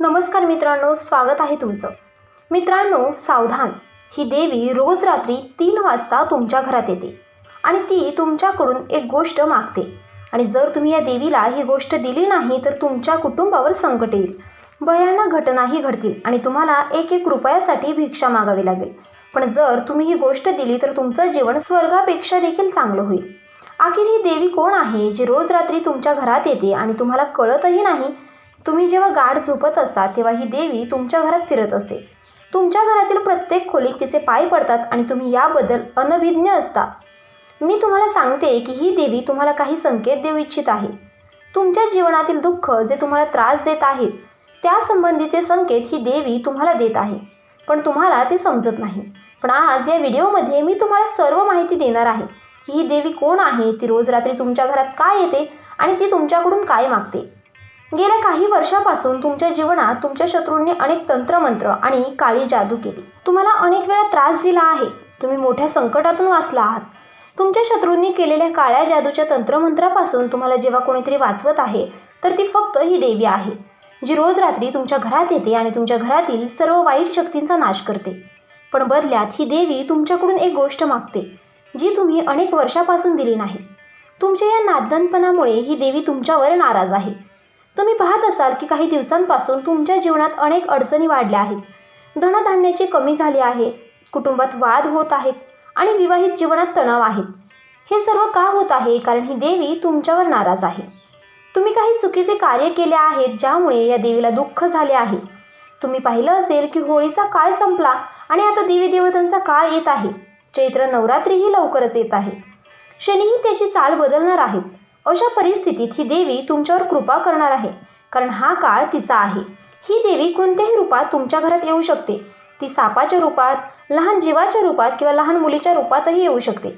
नमस्कार मित्रांनो स्वागत आहे तुमचं. मित्रांनो सावधान. ही देवी रोज रात्री तीन वाजता तुमच्या घरात येते आणि ती तुमच्याकडून एक गोष्ट मागते. आणि जर तुम्ही या देवीला ही गोष्ट दिली नाही तर तुमच्या कुटुंबावर संकट येईल. भयानक घटनाही घडतील आणि तुम्हाला एक एक रुपयासाठी भिक्षा मागावी लागेल. पण जर तुम्ही ही गोष्ट दिली तर तुमचं जीवन स्वर्गापेक्षा देखील चांगलं होईल. आखिर ही देवी कोण आहे जी रोज रात्री तुमच्या घरात येते आणि तुम्हाला कळतही नाही तुम्ही जेव्हा गाढ झोपत असता तेव्हा ही देवी तुमच्या घरात फिरत असते. तुमच्या घरातील प्रत्येक खोलीत तिचे पाय पडतात आणि तुम्ही याबद्दल अनभिज्ञ असता. मी तुम्हाला सांगते की ही देवी तुम्हाला काही संकेत देऊ इच्छित आहे. तुमच्या जीवनातील दुःख जे तुम्हाला त्रास देत आहेत त्यासंबंधीचे संकेत ही देवी तुम्हाला देत आहे. पण तुम्हाला ते समजत नाही. पण आज या व्हिडिओमध्ये मी तुम्हाला सर्व माहिती देणार आहे की ही देवी कोण आहे ती रोज रात्री तुमच्या घरात काय येते आणि ती तुमच्याकडून काय मागते. गेल्या काही वर्षापासून तुमच्या जीवनात तुमच्या शत्रूंनी अनेक तंत्रमंत्र आणि काळी जादू केली. तुम्हाला अनेक वेळा त्रास दिला आहे. तुम्ही मोठ्या संकटातून वाचला आहात. तुमच्या शत्रूंनी केलेल्या काळ्या जादूच्या तंत्रमंत्रापासून तुम्हाला जेव्हा कोणीतरी वाचवत आहे तर ती फक्त ही देवी आहे जी रोज रात्री तुमच्या घरात येते आणि तुमच्या घरातील सर्व वाईट शक्तींचा नाश करते. पण बदल्यात ही देवी तुमच्याकडून एक गोष्ट मागते जी तुम्ही अनेक वर्षापासून दिली नाही. तुमच्या या नादनपणामुळे ही देवी तुमच्यावर नाराज आहे. तुम्ही पाहत असाल की काही दिवसांपासून तुमच्या जीवनात अनेक अडचणी वाढल्या आहेत. धनधान्याचे कमी झाले आहे. कुटुंबात वाद होत आहेत आणि विवाहित जीवनात तणाव आहेत. हे सर्व का होत आहे? कारण ही देवी तुमच्यावर नाराज आहे. तुम्ही काही चुकीचे कार्य केले आहेत ज्यामुळे या देवीला दुःख झाले आहे. तुम्ही पाहिलं असेल की होळीचा काळ संपला आणि आता देवी देवतांचा काळ येत आहे. चैत्र नवरात्रीही लवकरच येत आहे. शनीही त्याची चाल बदलणार आहेत. अशा परिस्थितीत ही देवी तुमच्यावर कृपा करणार आहे. कारण हा काळ तिचा आहे. ही देवी कोणत्याही रूपात तुमच्या घरात येऊ शकते. ती सापाच्या रूपात लहान जीवाच्या रूपात किंवा लहान मुलीच्या रूपातही येऊ शकते.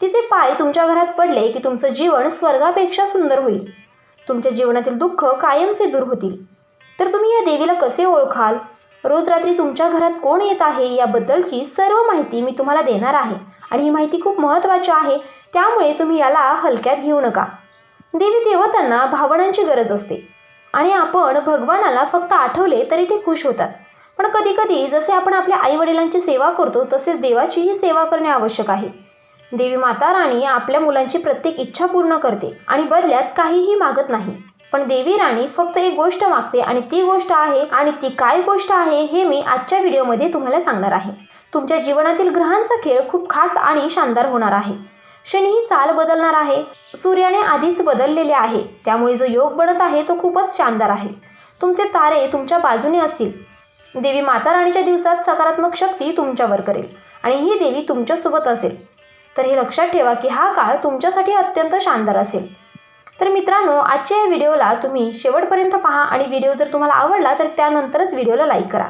तिचे पाय तुमच्या घरात पडले की तुमचं जीवन स्वर्गापेक्षा सुंदर होईल. तुमच्या जीवनातील दुःख कायमचे दूर होतील. तर तुम्ही या देवीला कसे ओळखाल? रोज रात्री तुमच्या घरात कोण येत आहे याबद्दलची सर्व माहिती मी तुम्हाला देणार आहे. आणि ही माहिती खूप महत्त्वाची आहे. त्यामुळे तुम्ही याला हलक्यात घेऊ नका. देवी देवतांना भावनांची गरज असते. आणि आपण भगवानाला फक्त आठवले तरी ते खुश होतात. पण कधीकधी जसे आपण आपल्या आईवडिलांची सेवा करतो तसेच देवाचीही सेवा करणे आवश्यक आहे. देवी माता राणी आपल्या मुलांची प्रत्येक इच्छा पूर्ण करते आणि बदल्यात काहीही मागत नाही. पण देवी राणी फक्त एक गोष्ट मागते आणि ती गोष्ट आहे आणि ती काय गोष्ट आहे हे मी आजच्या व्हिडिओमध्ये तुम्हाला सांगणार आहे. तुमच्या जीवनातील ग्रहांचा खेळ खूप खास आणि शानदार होणार आहे. शनी ही चाल बदलणार आहे. सूर्याने आधीच बदललेले आहे. त्यामुळे जो योग बनत आहे तो खूपच शानदार आहे. तुमचे तारे तुमच्या बाजूने असतील. देवी माता राणीच्या दिवसात सकारात्मक शक्ती तुमच्यावर करेल आणि ही देवी तुमच्यासोबत असेल. तर हे लक्षात ठेवा की हा काळ तुमच्यासाठी अत्यंत शानदार असेल. तर मित्रांनो आजच्या या व्हिडिओला तुम्ही शेवटपर्यंत पहा आणि व्हिडिओ जर तुम्हाला आवडला तर त्यानंतरच व्हिडिओला लाईक करा.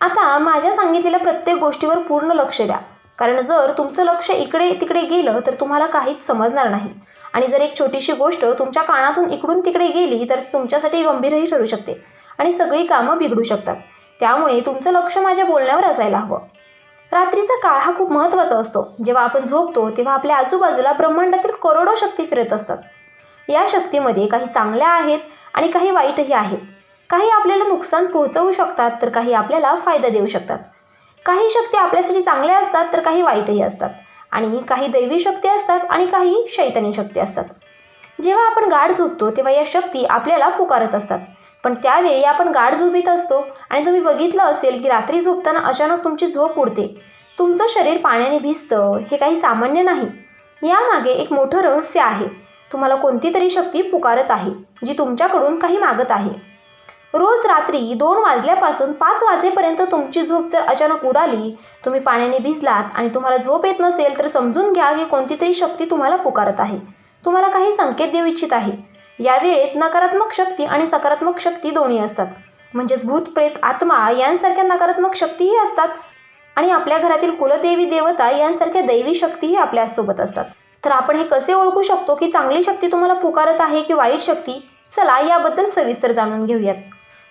आता माझ्या सांगितलेल्या प्रत्येक गोष्टीवर पूर्ण लक्ष द्या. कारण जर तुमचं लक्ष इकडे तिकडे गेलं तर तुम्हाला काहीच समजणार नाही. आणि जर एक छोटीशी गोष्ट तुमच्या कानातून इकडून तिकडे गेली तर तुमच्यासाठी गंभीरही ठरू शकते आणि सगळी कामं बिघडू शकतात. त्यामुळे तुमचं लक्ष माझ्या बोलण्यावर असायला हवं. रात्रीचा काळ हा खूप महत्त्वाचा असतो. जेव्हा आपण झोपतो तेव्हा आपल्या आजूबाजूला ब्रह्मांडातील करोडो शक्ती फिरत असतात. या शक्तीमध्ये काही चांगल्या आहेत आणि काही वाईटही आहेत. काही आपल्याला नुकसान पोहोचवू शकतात तर काही आपल्याला फायदा देऊ शकतात. काही शक्ती आपल्यासाठी चांगल्या असतात तर काही वाईटही असतात. आणि काही दैवी शक्ती असतात आणि काही शैतानी शक्ती असतात. जेव्हा आपण गाढ झोपतो तेव्हा या शक्ती आपल्याला पुकारत असतात. पण त्यावेळी आपण गाढ झोपीत असतो आणि तुम्ही बघितलं असेल की रात्री झोपताना अचानक तुमची झोप उडते. तुमचं शरीर पाण्याने भिजतं हे काही सामान्य नाही. यामागे एक मोठं रहस्य आहे. तुम्हाला कोणती तरी शक्ती पुकारत आहे जी तुमच्याकडून काही मागत आहे. रोज रात्री दोन वाजल्यापासून पाच वाजेपर्यंत तुमची झोप जर अचानक उडाली तुम्ही पाण्याने भिजलात आणि तुम्हाला झोप येत नसेल तर समजून घ्या की कोणती तरी शक्ती तुम्हाला पुकारत आहे. तुम्हाला काही संकेत देऊ इच्छित आहे. या वेळेत नकारात्मक शक्ती आणि सकारात्मक शक्ती दोन्ही असतात. म्हणजेच भूत प्रेत आत्मा यांसारख्या नकारात्मक शक्तीही असतात आणि आपल्या घरातील कुलदेवी देवता यांसारख्या दैवी शक्तीही आपल्यासोबत असतात. तर आपण हे कसे ओळखू शकतो की चांगली शक्ती तुम्हाला पुकारत आहे की वाईट शक्ती? चला याबद्दल सविस्तर जाणून घेऊयात.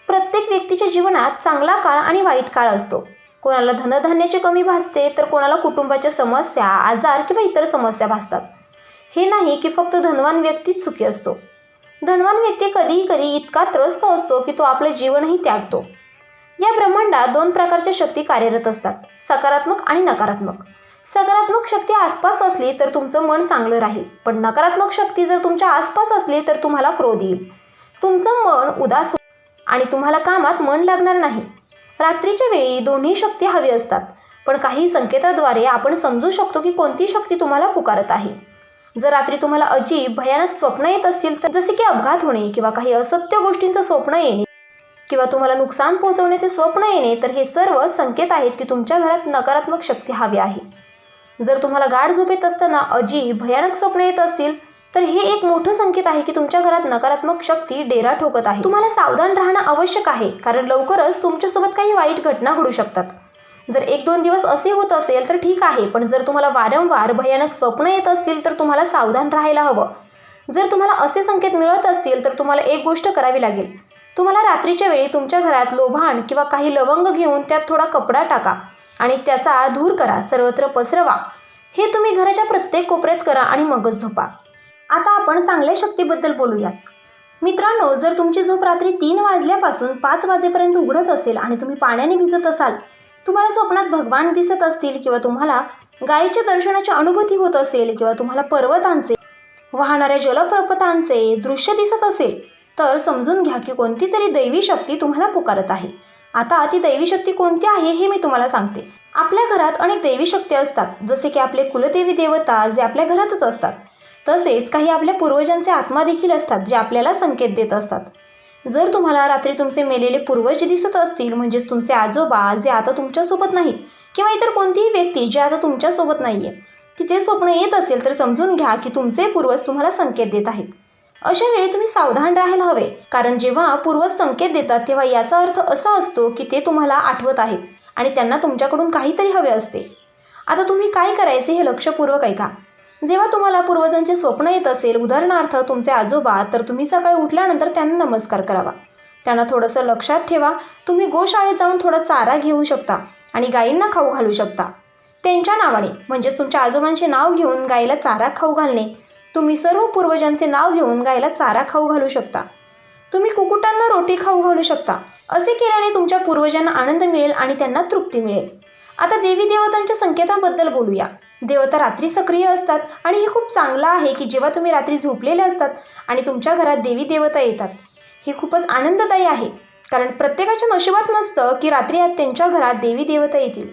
प्रत्येक व्यक्तीच्या जीवनात चांगला काळ आणि वाईट काळ असतो. कोणाला धनधान्याची कमी भासते तर कोणाला कुटुंबाच्या समस्या आजार किंवा इतर समस्या भासतात. हे नाही की फक्त धनवान व्यक्तीच सुखी असतो. धनवान व्यक्ती कधीही कधी इतका त्रस्त असतो की तो आपलं जीवनही त्यागतो. या ब्रह्मांडात दोन प्रकारच्या शक्ती कार्यरत असतात सकारात्मक आणि नकारात्मक. सकारात्मक शक्ती आसपास असली तर तुमचं मन चांगलं राहील. पण नकारात्मक शक्ती जर तुमच्या आसपास असली तर तुम्हाला क्रोध येईल. तुमचं मन उदास होईल आणि तुम्हाला कामात मन लागणार नाही. रात्रीच्या वेळी दोन्ही शक्ती हवी असतात पण काही संकेताद्वारे आपण समजू शकतो की कोणती शक्ती तुम्हाला पुकारत आहे. जर रात्री तुम्हाला अजीब भयानक स्वप्न येत असतील तर जसे की अपघात होणे किंवा काही असत्य गोष्टींचं स्वप्न येणे किंवा तुम्हाला नुकसान पोहोचवण्याचे स्वप्न येणे तर हे सर्व संकेत आहेत की तुमच्या घरात नकारात्मक शक्ती हवी आहे. जर तुम्हाला गाढ झोपेत असताना अजी भयानक स्वप्न येत असतील तर हे एक मोठं संकेत आहे की तुमच्या घरात नकारात्मक शक्ती डेरा ठोकत आहे. तुम्हाला सावधान राहणं आवश्यक आहे कारण लवकरच तुमच्यासोबत काही वाईट घटना घडू शकतात. जर एक दोन दिवस असे होत असेल तर ठीक आहे पण जर तुम्हाला वारंवार भयानक स्वप्न येत असतील तर तुम्हाला सावधान राहायला हवं. जर तुम्हाला असे संकेत मिळत असतील तर तुम्हाला एक गोष्ट करावी लागेल. तुम्हाला रात्रीच्या वेळी तुमच्या घरात लोभाण किंवा काही लवंग घेऊन त्यात थोडा कपडा टाका. आणि त्याचा धूर करा सर्वत्र पसरवा. हे तुम्ही घराच्या प्रत्येक कोपऱ्यात करा आणि मगच झोपा. आता आपण चांगल्या शक्तीबद्दल बोलूयात. मित्रांनो जर तुमची झोप रात्री तीन वाजल्यापासून पाच वाजेपर्यंत उघडत असेल आणि तुम्ही पाण्याने भिजत असाल तुम्हाला स्वप्नात भगवान दिसत असतील किंवा तुम्हाला गायीच्या दर्शनाची अनुभूती होत असेल किंवा तुम्हाला पर्वतांचे वाहणाऱ्या जलप्रपतांचे दृश्य दिसत असेल तर समजून घ्या की कोणती तरी दैवी शक्ती तुम्हाला पुकारत आहे. आता ती दैवी शक्ती कोणती आहे हे मी तुम्हाला सांगते. आपल्या घरात अनेक दैवी शक्ती असतात जसे की आपले कुलदेवी देवता जे आपल्या घरातच असतात. तसेच काही आपल्या पूर्वजांचे आत्मा देखील असतात जे आपल्याला संकेत देत असतात. जर तुम्हाला रात्री तुमचे मेलेले पूर्वज दिसत असतील म्हणजेच तुमचे आजोबा जे आता तुमच्यासोबत नाहीत किंवा इतर कोणतीही व्यक्ती जी आता तुमच्यासोबत नाही आहे तिचे स्वप्न येत असेल तर समजून घ्या की तुमचे पूर्वज तुम्हाला संकेत देत आहेत. अशा वेळी तुम्ही सावधान राहायला हवे. कारण जेव्हा पूर्वज संकेत देतात तेव्हा याचा अर्थ असा असतो की ते तुम्हाला आठवत आहेत आणि त्यांना तुमच्याकडून काहीतरी हवे असते. आता तुम्ही काय करायचे हे लक्षपूर्वक ऐका. जेव्हा तुम्हाला पूर्वजांचे स्वप्न येत असेल उदाहरणार्थ तुमचे आजोबा तर तुम्ही सकाळी उठल्यानंतर त्यांना नमस्कार करावा. त्यांना थोडंसं लक्षात ठेवा. तुम्ही गोशाळेत जाऊन थोडा चारा घेऊ शकता आणि गायींना खाऊ घालू शकता. त्यांच्या नावाने म्हणजेच तुमच्या आजोबांचे नाव घेऊन गायीला चारा खाऊ घालणे तुम्ही सर्व पूर्वजांचे नाव घेऊन गायला चारा खाऊ घालू शकता. तुम्ही कुकुटांना रोटी खाऊ घालू शकता. असे केल्याने तुमच्या पूर्वजांना आनंद मिळेल आणि त्यांना तृप्ती मिळेल. आता देवी देवतांच्या संकेताबद्दल बोलूया. देवता रात्री सक्रिय असतात आणि हे खूप चांगलं आहे की जेव्हा तुम्ही रात्री झोपलेले असतात आणि तुमच्या घरात देवी देवता येतात. हे खूपच आनंददायी आहे. कारण प्रत्येकाच्या नशिबात नसतं की रात्री आज त्यांच्या घरात देवी देवता येतील.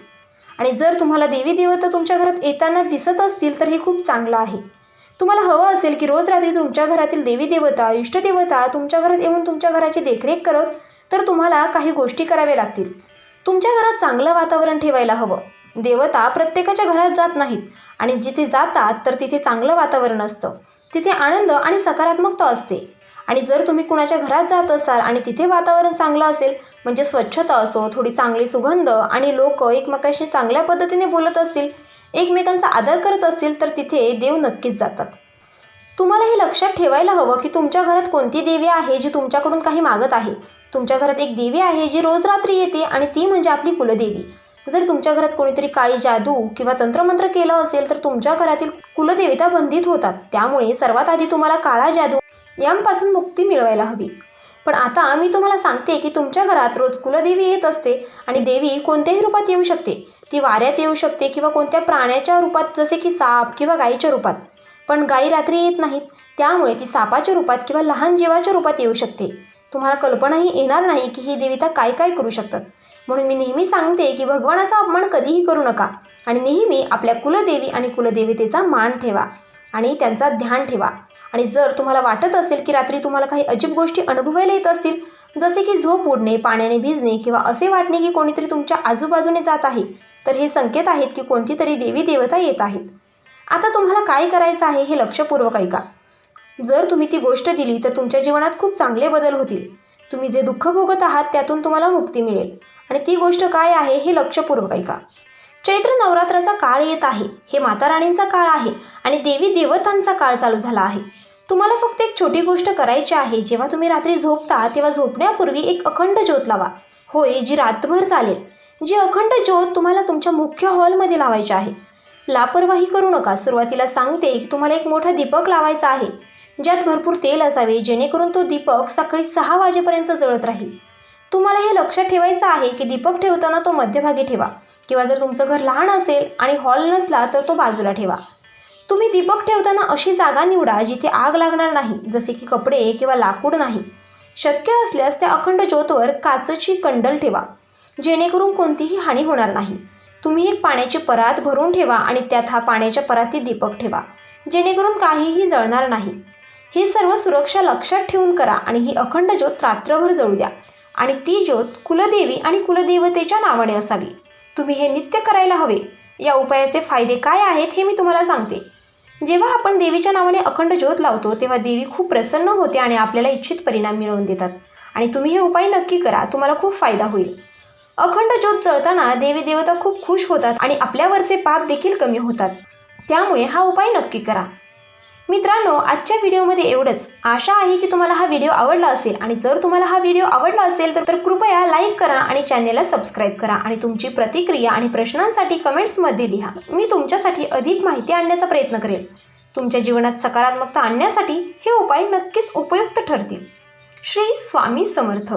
आणि जर तुम्हाला देवी देवता तुमच्या घरात येताना दिसत असतील तर हे खूप चांगलं आहे. तुम्हाला हवं असेल की रोज रात्री तुमच्या घरातील देवी देवता इष्टदेवता तुमच्या घरात येऊन तुमच्या घराची देखरेख करत तर तुम्हाला काही गोष्टी कराव्या लागतील. तुमच्या घरात चांगलं वातावरण ठेवायला हवं. देवता प्रत्येकाच्या घरात जात नाहीत आणि जिथे जातात तर तिथे चांगलं वातावरण असतं. तिथे आनंद आणि सकारात्मकता असते. आणि जर तुम्ही कुणाच्या घरात जात असाल आणि तिथे वातावरण चांगलं असेल म्हणजे स्वच्छता असो थोडी चांगली सुगंध आणि लोक एकमेकाशी चांगल्या पद्धतीने बोलत असतील एकमेकांचा आदर करत असतील तर तिथे देव नक्कीच जातात. तुम्हाला हे लक्षात ठेवायला हवं की तुमच्या घरात कोणती देवी आहे जी तुमच्याकडून काही मागत आहे? तुमच्या घरात एक देवी आहे जी रोज रात्री येते आणि ती म्हणजे आपली कुलदेवी. जर तुमच्या घरात कोणीतरी काळी जादू किंवा तंत्रमंत्र केलं असेल तर तुमच्या घरातील कुलदेवता बंधित होतात. त्यामुळे सर्वात आधी तुम्हाला काळा जादू यांपासून मुक्ती मिळवायला हवी. पण आता मी तुम्हाला सांगते की तुमच्या घरात रोज कुलदेवी येत असते आणि देवी कोणत्याही रूपात येऊ शकते. ती वाऱ्यात येऊ शकते किंवा कोणत्या प्राण्याच्या रूपात जसे की साप किंवा गायीच्या रूपात. पण गायी रात्री येत नाहीत त्यामुळे ती सापाच्या रूपात किंवा लहान जीवाच्या रूपात येऊ शकते. तुम्हाला कल्पनाही येणार नाही की ही देविता काय काय करू शकतात. म्हणून मी नेहमी सांगते की भगवानाचा अपमान कधीही करू नका आणि नेहमी आपल्या कुलदेवी आणि कुलदेवतेचा मान ठेवा आणि त्यांचा ध्यान ठेवा. आणि जर तुम्हाला वाटत असेल की रात्री तुम्हाला काही अजीब गोष्टी अनुभवायला येत असतील जसे की झोप उडणे पाण्याने भिजणे किंवा असे वाटणे की कोणीतरी तुमच्या आजूबाजूने जात आहे तर हे संकेत आहेत की कोणती तरी देवी देवता येत आहेत. आता तुम्हाला काय करायचं आहे हे लक्षपूर्वक ऐका. जर तुम्ही ती गोष्ट दिली तर तुमच्या जीवनात खूप चांगले बदल होतील. तुम्ही जे दुःख भोगत आहात त्यातून तुम्हाला मुक्ती मिळेल. आणि ती गोष्ट काय आहे हे लक्षपूर्वक ऐका. चैत्र नवरात्राचा काळ येत आहे. हे माता राणींचा काळ आहे आणि देवी देवतांचा काळ चालू झाला आहे. तुम्हाला फक्त एक छोटी गोष्ट करायची आहे. जेव्हा तुम्ही रात्री झोपता तेव्हा झोपण्यापूर्वी एक अखंड ज्योत लावा. होय जी रातभर चालेल. जी अखंड ज्योत तुम्हाला तुमच्या मुख्य हॉलमध्ये लावायची आहे. लापरवाही करू नका. सुरुवातीला सांगते की तुम्हाला एक मोठा दीपक लावायचा आहे. ज्यात भरपूर तेल असावे जेणेकरून तो दीपक सकाळी सहा वाजेपर्यंत जळत राहील. तुम्हाला हे लक्षात ठेवायचं आहे की दीपक ठेवताना तो मध्यभागी ठेवा. किंवा जर तुमचं घर लहान असेल आणि हॉल नसला तर तो बाजूला ठेवा. तुम्ही दीपक ठेवताना अशी जागा निवडा जिथे आग लागणार नाही जसे की कपडे किंवा लाकूड नाही. शक्य असल्यास त्या अखंड ज्योतवर काचची कंडल ठेवा. जेणेकरून कोणतीही हानी होणार नाही. तुम्ही एक पाण्याची परात भरून ठेवा आणि त्यात हा पाण्याच्या परातीत दीपक ठेवा. जेणेकरून काहीही जळणार नाही. ही सर्व सुरक्षा लक्षात ठेवून करा आणि ही अखंड ज्योत रात्रभर जळू द्या. आणि ती ज्योत कुलदेवी आणि कुलदेवतेच्या नावाने असावी. तुम्ही हे नित्य करायला हवे. या उपायाचे फायदे काय आहेत हे मी तुम्हाला सांगते. जेव्हा आपण देवीच्या नावाने अखंड ज्योत लावतो तेव्हा देवी खूप प्रसन्न होते आणि आपल्याला इच्छित परिणाम मिळवून देतात. आणि तुम्ही हे उपाय नक्की करा तुम्हाला खूप फायदा होईल. अखंड ज्योत जळताना देवी देवता खूप खुश होतात आणि आपल्यावरचे पाप देखील कमी होतात. त्यामुळे हा उपाय नक्की करा. मित्रांनो आजच्या व्हिडिओमध्ये एवढंच. आशा आहे की तुम्हाला हा व्हिडिओ आवडला असेल आणि जर तुम्हाला हा व्हिडिओ आवडला असेल तर तर कृपया लाईक करा आणि चॅनेलला सबस्क्राईब करा आणि तुमची प्रतिक्रिया आणि प्रश्नांसाठी कमेंट्समध्ये लिहा. मी तुमच्यासाठी अधिक माहिती आणण्याचा प्रयत्न करेल. तुमच्या जीवनात सकारात्मकता आणण्यासाठी हे उपाय नक्कीच उपयुक्त ठरतील. श्री स्वामी समर्थ.